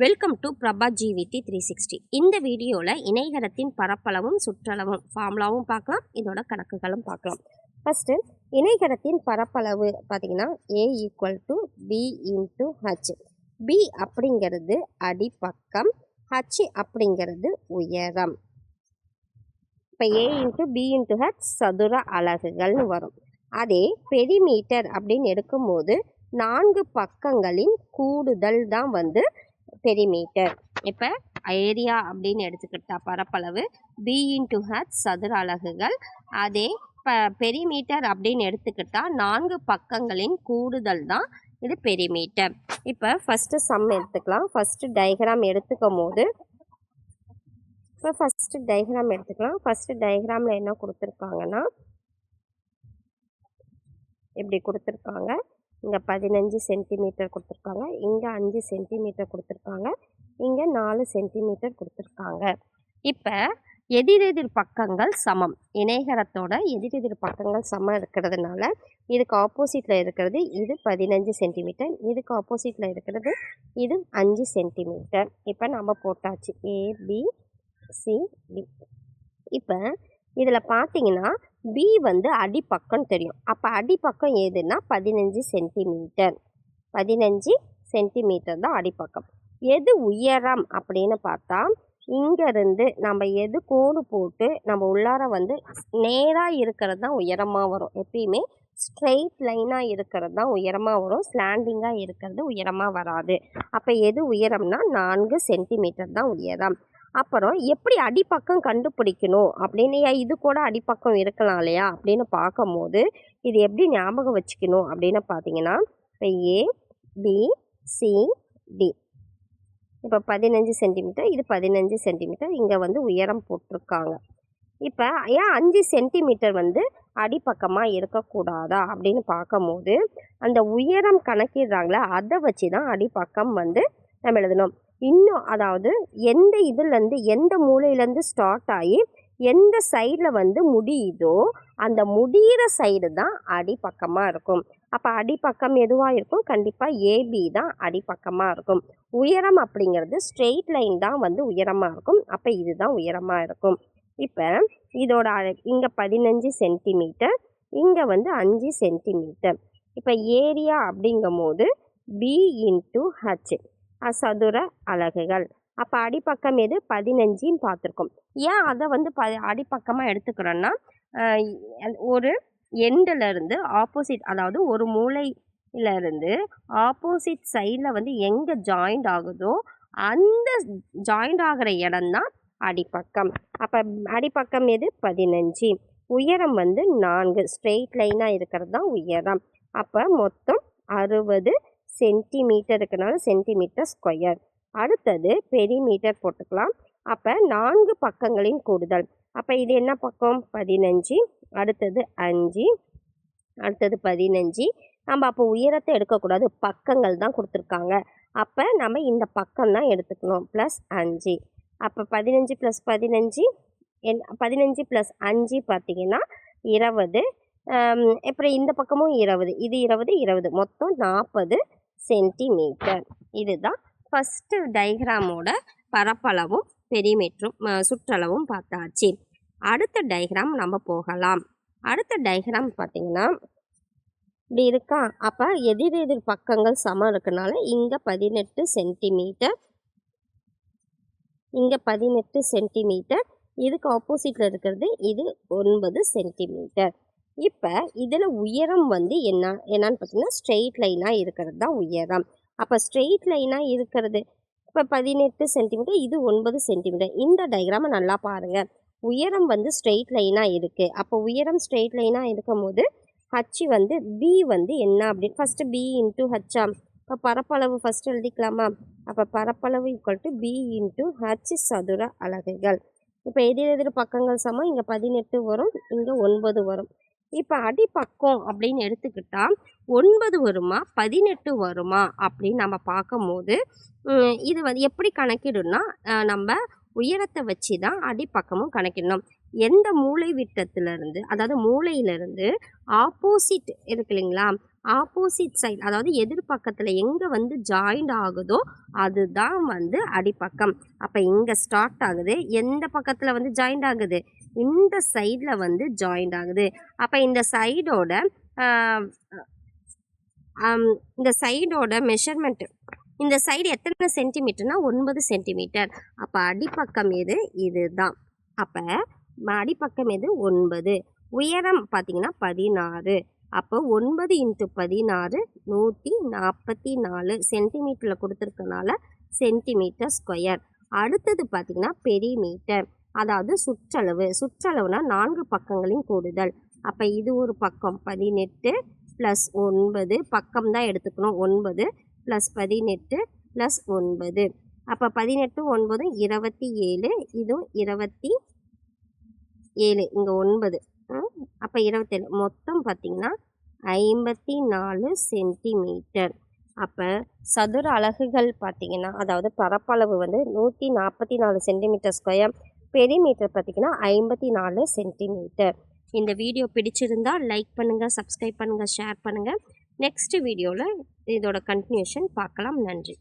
Welcome to Prabha GVD three sixty இந்த வீடியோவில் இணைகரத்தின் பரப்பளவும் சுற்றளவும் ஃபார்முலாவும் பார்க்கலாம். இதோட கணக்குகளும் பார்க்கலாம். ஃபஸ்ட்டு இணைகரத்தின் பரப்பளவு பார்த்தீங்கன்னா A equal to B into H B அப்படிங்கிறது அடிப்பக்கம் ஹச் அப்படிங்கிறது உயரம். இப்போ A into B into H சதுர அலகுகள்னு வரும். அதே பெரிமீட்டர் அப்படின்னு எடுக்கும்போது நான்கு பக்கங்களின் கூடுதல் தான் வந்து பெரிமீட்டர் இப்போ ஏரியா அப்படின்னு எடுத்துக்கிட்டா பரப்பளவு பி இன்டு ஹச் சதுர அலகுகள். அதே ப பெரிமீட்டர் அப்படின்னு எடுத்துக்கிட்டா நான்கு பக்கங்களின் கூடுதல் தான் இது பெரிமீட்டர். இப்போ ஃபஸ்ட்டு சம் எடுத்துக்கலாம். ஃபஸ்ட்டு டயக்ராம் எடுத்துக்கும் போது இப்போ ஃபஸ்ட்டு டயக்ராம் எடுத்துக்கலாம். ஃபஸ்ட்டு டயக்ராமில் என்ன கொடுத்துருக்காங்கன்னா இப்படி கொடுத்துருக்காங்க? இங்கே பதினஞ்சு சென்டிமீட்டர் கொடுத்துருக்காங்க. இங்கே அஞ்சு சென்டிமீட்டர் கொடுத்துருக்காங்க. இங்கே நாலு சென்டிமீட்டர் கொடுத்துருக்காங்க. இப்போ எதிரெதிர் பக்கங்கள் சமம். இணைகரத்தோட எதிரெதிர் பக்கங்கள் சமம் இருக்கிறதுனால இதுக்கு ஆப்போசிட்டில் இருக்கிறது இது பதினஞ்சு சென்டிமீட்டர். இதுக்கு ஆப்போசிட்டில் இருக்கிறது இது அஞ்சு சென்டிமீட்டர். இப்போ நம்ம போட்டாச்சு ஏபிசிடி இப்போ இதில் பார்த்தீங்கன்னா பி வந்து அடிப்பக்கம் தெரியும். அப்போ அடிப்பக்கம் எதுனா பதினஞ்சு சென்டிமீட்டர். பதினஞ்சு சென்டிமீட்டர் தான் அடிப்பக்கம். எது உயரம் அப்படின்னு பார்த்தா இங்கேருந்து நம்ம எது கோடு போட்டு நம்ம உள்ளார வந்து நேராக இருக்கிறது தான் உயரமாக வரும். எப்பயுமே ஸ்ட்ரெயிட் லைனாக இருக்கிறது தான் உயரமாக வரும். ஸ்லாண்டிங்காக இருக்கிறது உயரமாக வராது. அப்போ எது உயரம்னா நான்கு சென்டிமீட்டர் தான் உயரம். அப்புறம் எப்படி அடிப்பக்கம் கண்டுபிடிக்கணும்? அப்படின்னு ஏன் இது கூட அடிப்பக்கம் இருக்கலாம் இல்லையா? அப்படின்னு பார்க்கும்போது இது எப்படி ஞாபகம் வச்சுக்கணும்? அப்படின்னு பார்த்தீங்கன்னா இப்போ ஏ பி சி டி இப்போ பதினஞ்சு சென்டிமீட்டர் இது பதினஞ்சு சென்டிமீட்டர் இங்கே வந்து உயரம் போட்டிருக்காங்க. இப்போ ஏன் அஞ்சு சென்டிமீட்டர் வந்து அடிப்பக்கமாக இருக்கக்கூடாதா? அப்படின்னு பார்க்கும்போது அந்த உயரம் கணக்கிடுறாங்களே அதை வச்சு தான் அடிப்பக்கம் வந்து நம்ம எழுதணும். இன்னும் அதாவது எந்த இதுலேருந்து எந்த மூலையிலேருந்து ஸ்டார்ட் ஆகி எந்த சைடில் வந்து முடியுதோ அந்த முடிகிற சைடு தான் அடிப்பக்கமாக இருக்கும். அப்போ அடிப்பக்கம் எதுவாக இருக்கும்? கண்டிப்பாக ஏபி தான் அடிப்பக்கமாக இருக்கும். உயரம் அப்படிங்கிறது ஸ்ட்ரெயிட் லைன் தான் வந்து உயரமாக இருக்கும். அப்போ இதுதான் உயரமாக இருக்கும். இப்போ இதோட இங்கே பதினஞ்சு சென்டிமீட்டர் இங்கே வந்து அஞ்சு சென்டிமீட்டர் இப்போ ஏரியா அப்படிங்கும் போது பி இன்ட்டு ஹச் சதுர அலகுகள். அப்போ அடிப்பக்கம் எது? பதினஞ்சின்னு பார்த்துருக்கோம். ஏன் அதை வந்து ப அடிப்பக்கமாக எடுத்துக்கிறோன்னா ஒரு எண்டிலேருந்து ஆப்போசிட் அதாவது ஒரு மூளையிலேருந்து ஆப்போசிட் சைடில் வந்து எங்கே ஜாயிண்ட் ஆகுதோ அந்த ஜாயிண்ட் ஆகிற இடம்தான் அடிப்பக்கம். அப்போ அடிப்பக்கம் எது? பதினஞ்சு. உயரம் வந்து நான்கு. ஸ்ட்ரெயிட் லைனாக இருக்கிறது தான் உயரம். அப்போ மொத்தம் அறுபது சென்டிமீட்டர் இருக்கனால சென்டிமீட்டர் ஸ்கொயர். அடுத்தது பெரிமீட்டர் போட்டுக்கலாம். அப்போ நான்கு பக்கங்களின் கூடுதல். அப்போ இது என்ன பக்கம்? பதினஞ்சு. அடுத்தது அஞ்சு. அடுத்தது பதினஞ்சு. நம்ம அப்போ உயரத்தை எடுக்கக்கூடாது. பக்கங்கள் தான் கொடுத்துருக்காங்க. அப்போ நம்ம இந்த பக்கம் தான் எடுத்துக்கணும். ப்ளஸ் அஞ்சு. அப்போ பதினஞ்சு ப்ளஸ் பதினஞ்சு. என் பதினஞ்சு ப்ளஸ் அஞ்சு பார்த்திங்கன்னா இருபது. அப்புறம் இந்த பக்கமும் இருபது. இது இருபது இருபது. மொத்தம் நாற்பது. சென்டிமீட்டர். இதுதான் ஃபஸ்ட்டு டயக்ராமோட பரப்பளவும் பெரிமீட்டரும் சுற்றளவும் பார்த்தாச்சு. அடுத்த டயக்ராம் நம்ம போகலாம். அடுத்த டயக்ராம் பார்த்திங்கன்னா இப்படி இருக்கா? அப்போ எதிர் எதிர் பக்கங்கள் சமம் இருக்கனால இங்கே பதினெட்டு சென்டிமீட்டர் இங்கே பதினெட்டு சென்டிமீட்டர் இதுக்கு ஆப்போசிட்டில் இருக்கிறது இது ஒன்பது சென்டிமீட்டர். இப்போ இதில் உயரம் வந்து என்ன? என்னன்னு பார்த்தீங்கன்னா ஸ்ட்ரெயிட் லைனாக இருக்கிறது தான் உயரம். அப்போ ஸ்ட்ரெயிட் லைனாக இருக்கிறது இப்போ பதினெட்டு சென்டிமீட்டர் இது ஒன்பது சென்டிமீட்டர் இந்த டயக்ராமை நல்லா பாருங்கள் உயரம் வந்து ஸ்ட்ரெயிட் லைனாக இருக்குது அப்போ உயரம் ஸ்ட்ரெயிட் லைனாக இருக்கும் போது ஹச் வந்து பி வந்து என்ன அப்படின்னு ஃபஸ்ட்டு பி இன்ட்டு ஹச்சா இப்போ பரப்பளவு ஃபஸ்ட்டு எழுதிக்கலாமா? அப்போ பரப்பளவு equal to B into H சதுர அலகுகள். இப்போ எதிர் எதிர் பக்கங்கள் சமம். இங்கே பதினெட்டு வரும் இங்கே ஒன்பது வரும். இப்போ அடிப்பக்கம் அப்படின்னு எடுத்துக்கிட்டா ஒன்பது வருமா பதினெட்டு வருமா அப்படின்னு நம்ம பார்க்கும்போது இது வந்து எப்படி கணக்கிடும்னா நம்ம உயரத்தை வச்சு தான் அடிப்பக்கமும் கணக்கிடணும். எந்த மூளை விட்டத்துலேருந்து அதாவது மூளையிலேருந்து ஆப்போசிட் இருக்கு இல்லைங்களா? ஆப்போசிட் சைட் அதாவது எதிர்பக்கத்தில் எங்கே வந்து ஜாயிண்ட் ஆகுதோ அதுதான் வந்து அடிப்பக்கம். அப்போ இங்கே ஸ்டார்ட் ஆகுது எந்த பக்கத்தில் வந்து ஜாயிண்ட் ஆகுது? இந்த சைடில் வந்து ஜாயிண்ட் ஆகுது. அப்போ இந்த சைடோட இந்த சைடோட மெஷர்மெண்ட்டு இந்த சைடு எத்தனை சென்டிமீட்டர்னா ஒன்பது சென்டிமீட்டர் அப்போ அடிப்பக்கம் எது? இதுதான். அப்போ அடிப்பக்கம் எது? ஒன்பது. உயரம் பார்த்தீங்கன்னா பதினாறு. அப்போ ஒன்பது இன்ட்டு பதினாறு நூற்றி நாற்பத்தி நாலு சென்டிமீட்டரில் கொடுத்துருக்கனால சென்டிமீட்டர் ஸ்கொயர். அடுத்தது பார்த்திங்கன்னா பெரிமீட்டர். அதாவது சுற்றளவு. சுற்றளவுனா நான்கு பக்கங்களின் கூடுதல். அப்போ இது ஒரு பக்கம் பதினெட்டு ப்ளஸ் ஒன்பது. பக்கம் தான் எடுத்துக்கணும். ஒன்பது ப்ளஸ் பதினெட்டு ப்ளஸ் ஒன்பது. அப்போ பதினெட்டு ஒன்பது இருபத்தி ஏழு. இதுவும் இருபத்தி ஏழு. இங்கே ஒன்பது. அப்போ இருபத்தேழு. மொத்தம் பார்த்திங்கன்னா ஐம்பத்தி நாலு சென்டிமீட்டர். அப்போ சதுர அலகுகள் பார்த்திங்கன்னா அதாவது பரப்பளவு வந்து நூற்றி நாற்பத்தி நாலு சென்டிமீட்டர் ஸ்கொயர் பெரிமீட்டர் பார்த்திங்கன்னா ஐம்பத்தி நாலு சென்டிமீட்டர். இந்த வீடியோ பிடிச்சிருந்தா லைக் பண்ணுங்கள் சப்ஸ்கிரைப் பண்ணுங்கள் ஷேர் பண்ணுங்கள் நெக்ஸ்ட் வீடியோவில் இதோட கண்டினியூஷன் பார்க்கலாம். நன்றி.